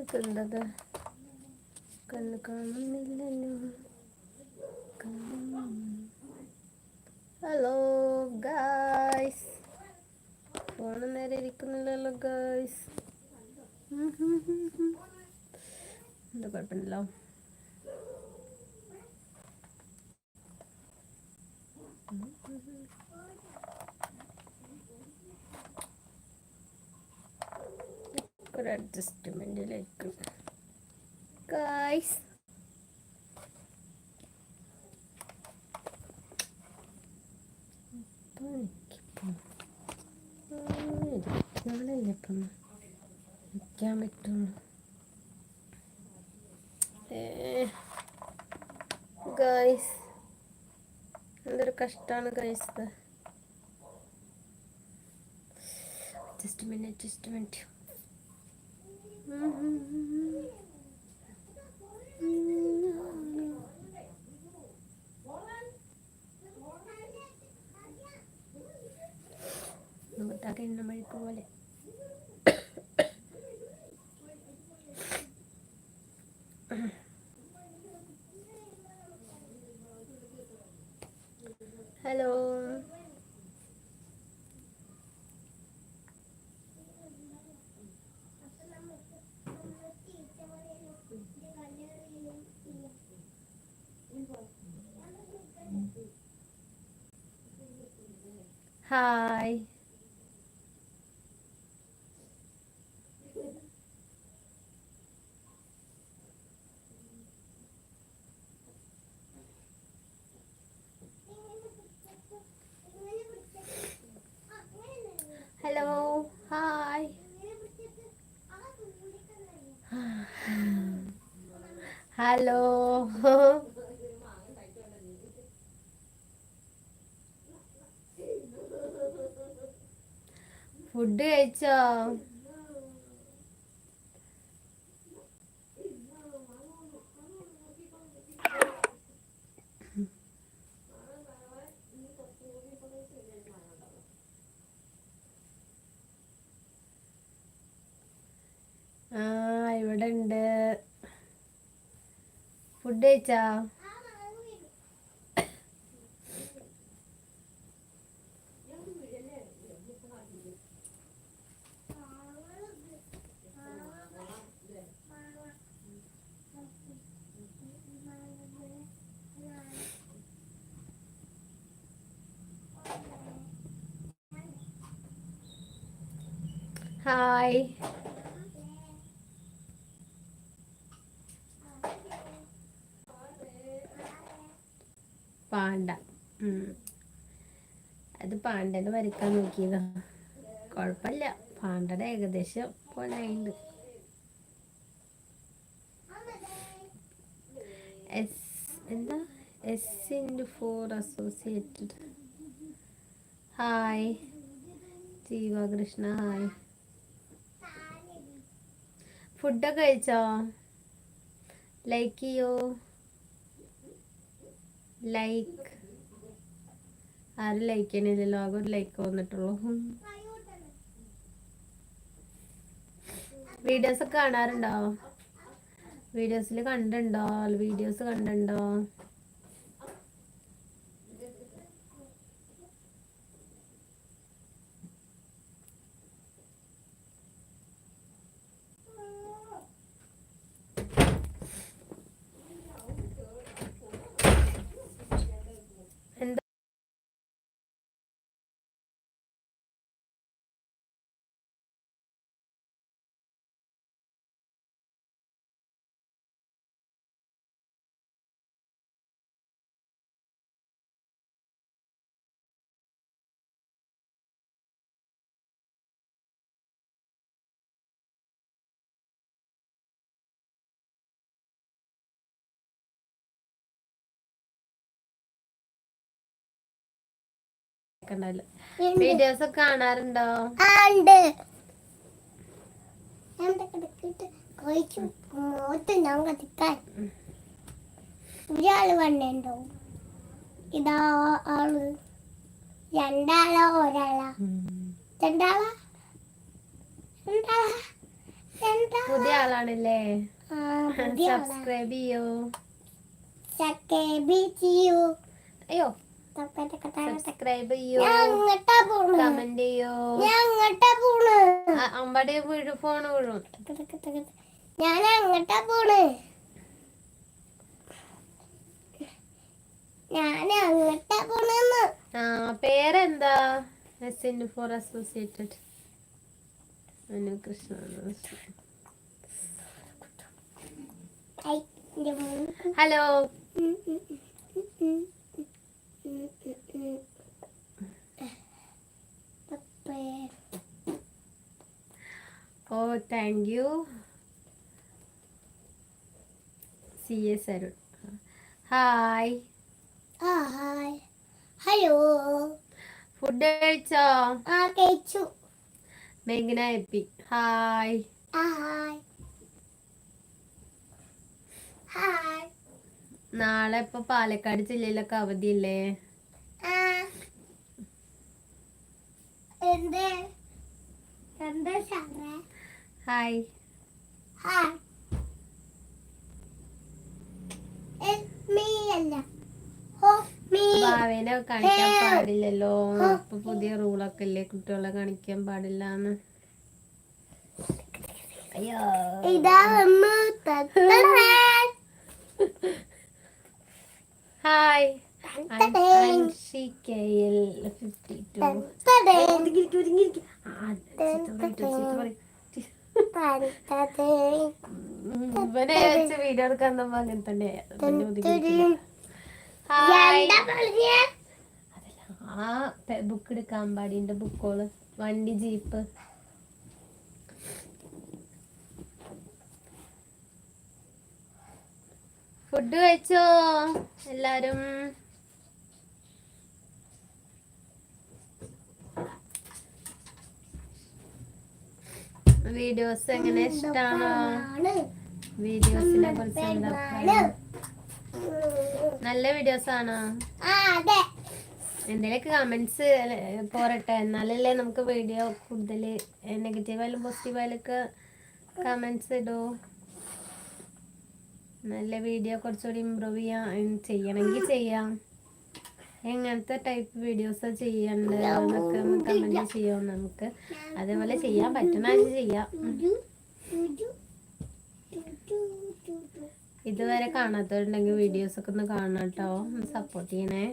ഇതെന്തത് കണ്ണ് കാണുന്നില്ലല്ലോ. Hello guys phone നേരെ ഇരിക്കുന്നില്ലല്ലോ ഗായ്സ് എന്താ കുഴപ്പമില്ലല്ലോ. ഒരു അഡ്ജസ്റ്റ്മെന്റിലേക്ക് ഗായ്സ് ഇരിക്കാനല്ലേ ഇപ്പം നിൽക്കാൻ പറ്റുള്ളൂ ഗായ്സ് എന്തൊരു കഷ്ടമാണ് guys adjustment adjustment Tatayin naman ito ulit. Hello. Hi hello hi hello കഴിച്ചോ ആ ഇവിടെ ഉണ്ട് ഫുഡ് കഴിച്ചാ? Hi panda. അത് പാണ്ടനെ വരയ്ക്കാൻ നോക്കിയതാ. കുഴപ്പമില്ല പാണ്ടടെ ഏകദേശം പോലായിണ്ട്. എന്താ? S into four associated hi Jeevakrishna hi ഫുഡൊക്കെ കഴിച്ചോ? ലൈക്ക് ചെയ്യോ ലൈക്ക് ആരും ലൈക്ക് ചെയ്യണില്ലല്ലോ ആകെ ഒരു ലൈക്ക് വന്നിട്ടുള്ളൂ. വീഡിയോസ് ഒക്കെ കാണാറുണ്ടോ? വീഡിയോസിൽ കണ്ടുണ്ടോ വീഡിയോസ് കണ്ടുണ്ടോ ഉണ്ടാവില്ല വീഡിയോസ് ഒക്കെ കാണാറുണ്ടോ? ഒരാൾ ഇതാ ആൾ. രണ്ടാളോ ഒരാളാ? രണ്ടാളാ? രണ്ടാളാ? രണ്ടാ പുതിയ ആളാണല്ലേ? സബ്സ്ക്രൈബ് ചെയ്യോ. സബ്സ്ക്രൈബ് ചെയ്യൂ. അയ്യോ. സബ്സ്ക്രൈബ് ചെയ്യോ? കമന്റ് ചെയ്യോ? പോണ്. അമ്പടി വീഴു. ഫോൺ വീഴും. ഞാൻ അങ്ങട്ടാ പോണ്. ഞാൻ അങ്ങട്ടാ പോണെന്ന്. ആ പേരെന്താ? Four associated hello oh thank you C S Arun hi ആ ഹായ് ഹലോ ഫുഡ് കഴിച്ചോ? ആ കഴിച്ചു. മേഘന എപ്പി. ഹായ് ഹായ് നാളെ ഇപ്പൊ പാലക്കാട് ജില്ലയിലൊക്കെ അവധിയില്ലേ ആ എന്ത് എന്താ സാറേ ഹായ് ഭാവേനെ കാണിക്കാൻ. പാടില്ലല്ലോ. ഇപ്പൊ പുതിയ റൂളൊക്കെ ഇല്ലേ? കുട്ടികളെ കാണിക്കാൻ പാടില്ല എന്ന് ഹായ് ഇവനെ വെച്ച് വീഡിയോ എടുക്കാൻ നമ്മൾ അങ്ങനെ തന്നെ ആ ബുക്ക് എടുക്കാൻ പാടിന്റെ ബുക്കോൾ വണ്ടി ജീപ്പ് ഫുഡ് കഴിച്ചോ എല്ലാരും. വീഡിയോസ് എങ്ങനെ ഇഷ്ടമാണോ വീഡിയോസിനെ കുറിച്ച് എന്താ നല്ല വീഡിയോസ് ആണോ. എന്തെങ്കിലുമൊക്കെ കമന്റ്സ് പോരട്ടെ. എന്നാലല്ലേ നമുക്ക് വീഡിയോ കൂടുതൽ നെഗറ്റീവ് ആയാലും പോസിറ്റീവ് ആയാലും ഒക്കെ കമന്റ്സ് ഇടൂ. നല്ല വീഡിയോ കുറച്ചുകൂടി ഇമ്പ്രൂവ് ചെയ്യാൻ ചെയ്യണമെങ്കിൽ ചെയ്യാം. എങ്ങനത്തെ ടൈപ്പ് വീഡിയോസ് ചെയ്യണ്ടത് എന്നൊക്കെ ഒന്ന് ചെയ്യാം നമുക്ക്? അതേപോലെ ചെയ്യാൻ പറ്റണ ചെയ്യാം. ഇതുവരെ കാണാത്തവരുണ്ടെങ്കിൽ വീഡിയോസ് ഒക്കെ ഒന്ന് കാണാട്ടോ കേട്ടോ. സപ്പോർട്ട് ചെയ്യണേ.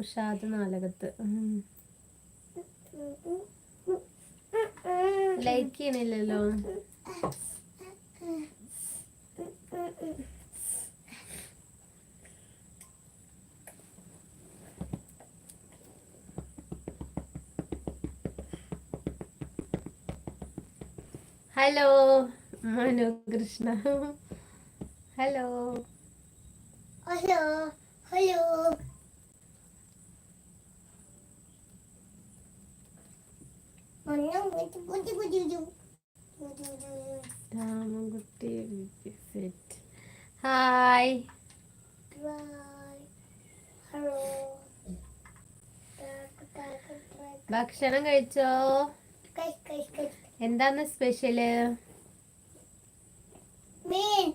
Ushad Nalakath. Like ചെയ്യണില്ലല്ലോ. Hello. Manu Krishna. Hello. Hello hello. പുതി സെറ്റ് ഹായ് ഹലോ. ഭക്ഷണം കഴിച്ചോ? കഴിച്ചു guys, എന്താന്ന് സ്പെഷ്യൽ? Min.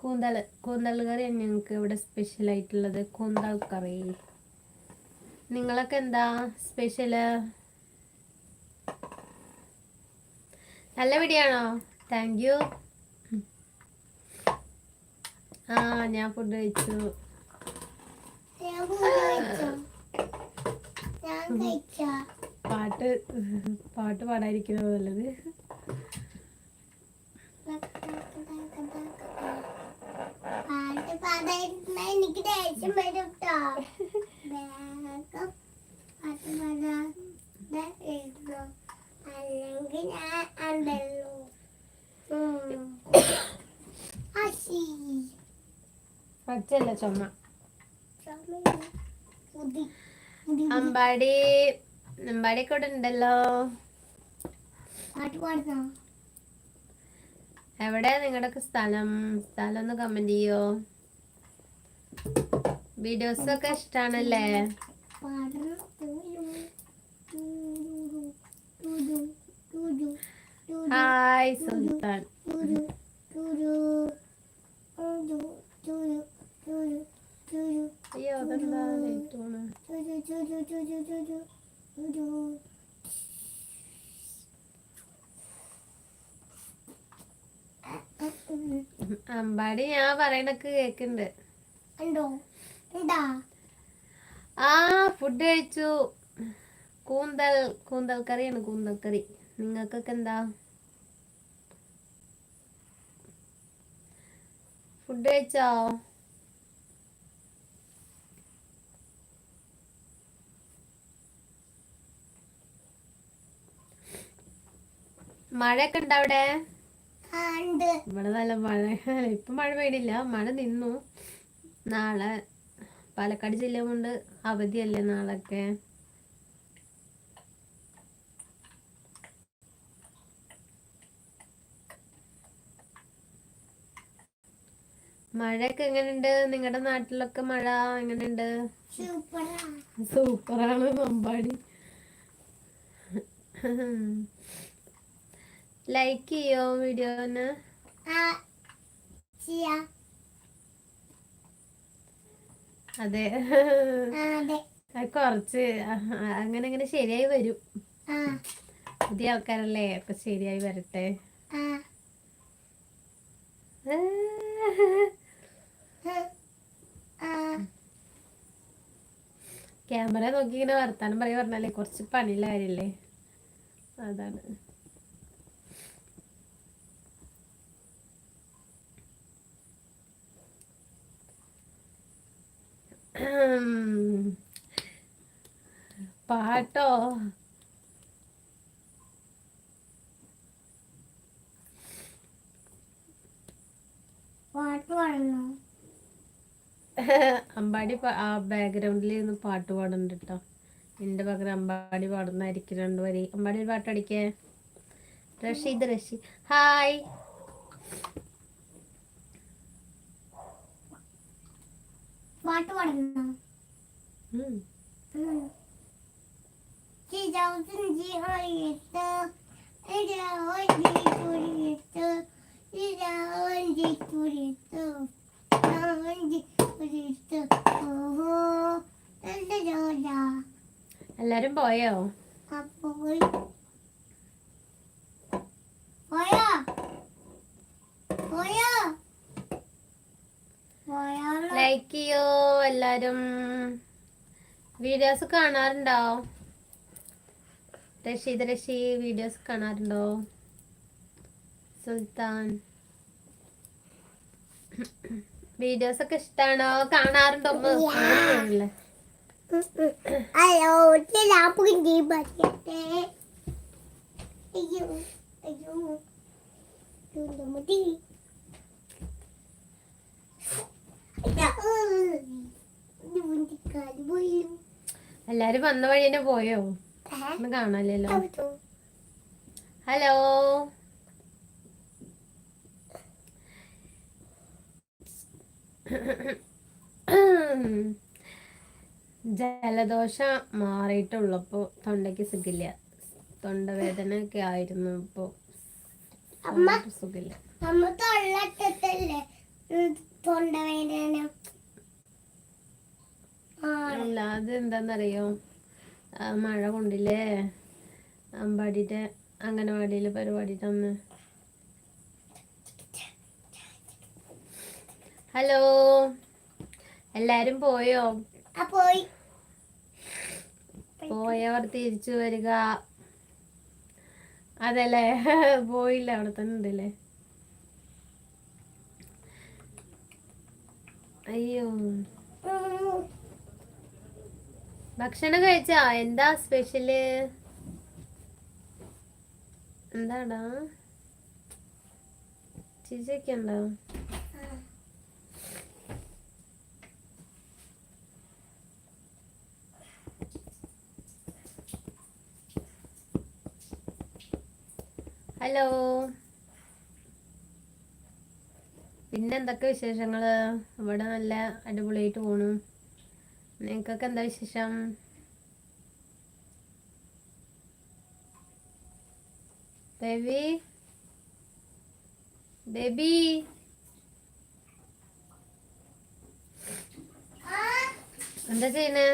കൂന്തൽ കൂന്തൽ കറിയാണ് ഞങ്ങൾക്ക് ഇവിടെ സ്പെഷ്യൽ ആയിട്ടുള്ളത്. കൂന്തൽ കറി. നിങ്ങളൊക്കെ എന്താ സ്പെഷ്യൽ നല്ല പിടിയാണോ? താങ്ക് യു ആ ഞാൻ ഫുഡ് കഴിച്ചു ഞാൻ പോയി കഴിച്ചോ? ഞാൻ കഴിച്ച പാട്ട് പാട്ട് പാടാതിരിക്കുന്നത് നല്ലത്. പാട്ട് എനിക്ക് ദേഷ്യം വരും പാട്ട് പാടാതെ ഇരുന്നോ. അല്ലെങ്കിൽ ഞാൻ ഉണ്ടല്ലോ. പച്ചല്ല ചുമ. ചുമ. ഉതി. അമ്പാടി കൂടെ ഉണ്ടല്ലോ എവിടെ നിങ്ങളുടെ സ്ഥലം സ്ഥലം ഒന്ന് കമന്റ് ചെയ്യോ വീഡിയോസ് ഒക്കെ ഇഷ്ടാണല്ലേ ഹായ് സുൽത്താൻ പറയണൊക്കെ കേക്കുണ്ട്. ഉണ്ടോ ആ ഫുഡ് കഴിച്ചു. കൂന്തൽ കൂന്തൽ കറിയാണ് കൂന്തൽ കറി. നിങ്ങൾക്കൊക്കെ എന്താ? ഫുഡ് കഴിച്ചോ? മഴയൊക്കെ ഉണ്ടോ അവിടെ? ഇവിടെ നല്ല മഴ ഇപ്പം മഴ പെയ്തില്ല. മഴ നിന്നു. നാളെ പാലക്കാട് ജില്ല കൊണ്ട് അവധിയല്ലേ നാളൊക്കെ? മഴയൊക്കെ എങ്ങനെയുണ്ട്? നിങ്ങളുടെ നാട്ടിലൊക്കെ മഴ എങ്ങനെയുണ്ട്? സൂപ്പറാ. സൂപ്പറാണ് അമ്പാടി. ലൈക്ക് ചെയ്യോ വീഡിയോന്? അതെ. കൊറച്ച് അങ്ങനെ അങ്ങനെ ശരിയായി വരും. പുതിയ ആൾക്കാരല്ലേ ഒക്കെ ശരിയായി വരട്ടെ. ക്യാമറ നോക്കി ഇങ്ങനെ വർത്താനം പറയാ പറഞ്ഞാലേ കുറച്ച് പണിയുള്ള കാര്യല്ലേ? അതാണ്. പാട്ടോ? പാട്ട് പാടുന്നു അമ്പാടി ആ ബാക്ക്ഗ്രൗണ്ടിൽ പാട്ട് പാടുന്നുണ്ട് കേട്ടോ എന്റെ പകരം അമ്പാടി പാടുന്നതായിരിക്കും രണ്ടു വരി. അമ്പാടി ഒരു പാട്ട് അടിക്കേ. റഷീദ് റഷീദ്. ഹായ് പാട്ട് പാടുന്നോ. എല്ലാരും പോയോ? പോയോ പോയോ പോയാലോ ലൈക്ക് ചെയ്യോ? എല്ലാരും വീഡിയോസ് കാണാറുണ്ടോ? റഷീദ് റഷി വീഡിയോസ് കാണാറുണ്ടോ? സുൽത്താൻ. വീഡിയോസ് ഒക്കെ ഇഷ്ടാണോ? കാണാറുണ്ടോ? ഹലോ അയ്യോ അയ്യോ ഇതിന്റെ മുടി കാൽ പോയി എല്ലാരും വന്ന വഴി തന്നെ പോയോ? ഒന്ന് കാണാനില്ലല്ലോ. ഹലോ? ജലദോഷം മാറിയിട്ടുള്ളപ്പോ തൊണ്ടയ്ക്ക് സുഖില്ല. തൊണ്ടവേദന ഒക്കെ ആയിരുന്നു ഇപ്പോ. സുഖില്ല. നമ്മ തൊള്ളട്ടല്ലേ തൊണ്ടവേദന ആ. അല്ല അത് എന്താന്നറിയോ ആ, മഴ കൊണ്ടില്ലേ? അമ്പാടിയുടെ അംഗനവാടിയിലെ പരിപാടി തന്ന്. ഹലോ? എല്ലാരും പോയോ? പോയി. പോയവർ തിരിച്ചു വരിക. അതല്ലേ? പോയില്ല അവിടെ തന്നെ ഉണ്ടല്ലേ? അയ്യോ. ഭക്ഷണം കഴിച്ചാ? എന്താ സ്പെഷ്യൽ? എന്താടാ? ചിച്ചൊക്കെ ഉണ്ടോ ഹലോ. പിന്നെ എന്തൊക്കെ വിശേഷങ്ങൾ ഇവിടെ നല്ല അടിപൊളിയായിട്ട് പോണു. നിങ്ങൾക്കൊക്കെ എന്താ വിശേഷം? ബേബി? ബേബി? എന്താ ചെയ്യണേ?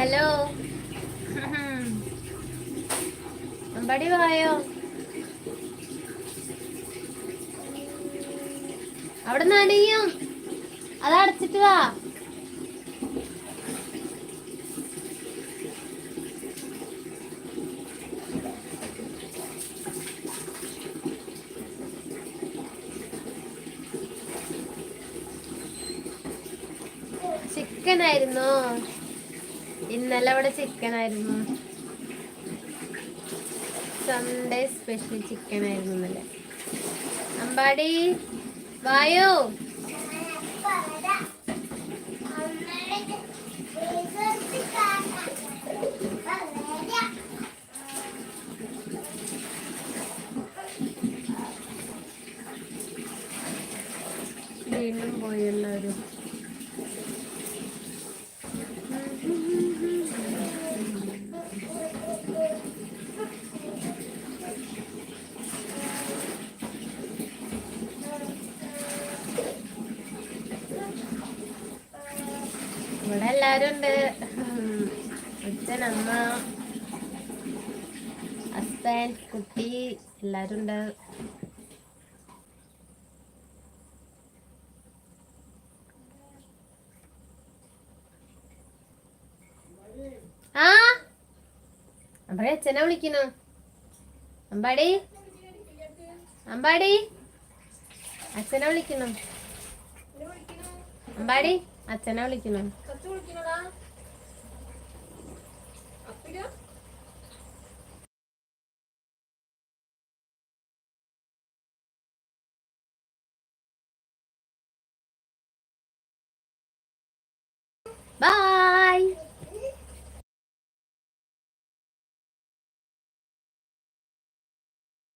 ഹലോ. അമ്പടി വായോ അവിടെ നനയും അത് അടച്ചിട്ട് വാ. ചിക്കൻ ഇന്നലെ ഇവിടെ ചിക്കൻ ആയിരുന്നു. സൺഡേ സ്പെഷ്യൽ ചിക്കൻ ആയിരുന്നു ഇന്നലെ. അമ്പാടി വായോ? വീണ്ടും പോയി എല്ലാവരും ഇവിടെ എല്ലാരും ഉണ്ട് അച്ഛൻ അമ്മ അസ്തൻ കുട്ടി എല്ലാരും ഉണ്ട് ആ അമ്പടെ അച്ഛനെ വിളിക്കുന്നു അമ്പാടി അമ്പാടി അച്ഛനെ വിളിക്കുന്നു അമ്പാടി അച്ഛനെ വിളിക്കുന്നു உங்களுக்கு அப்படியா?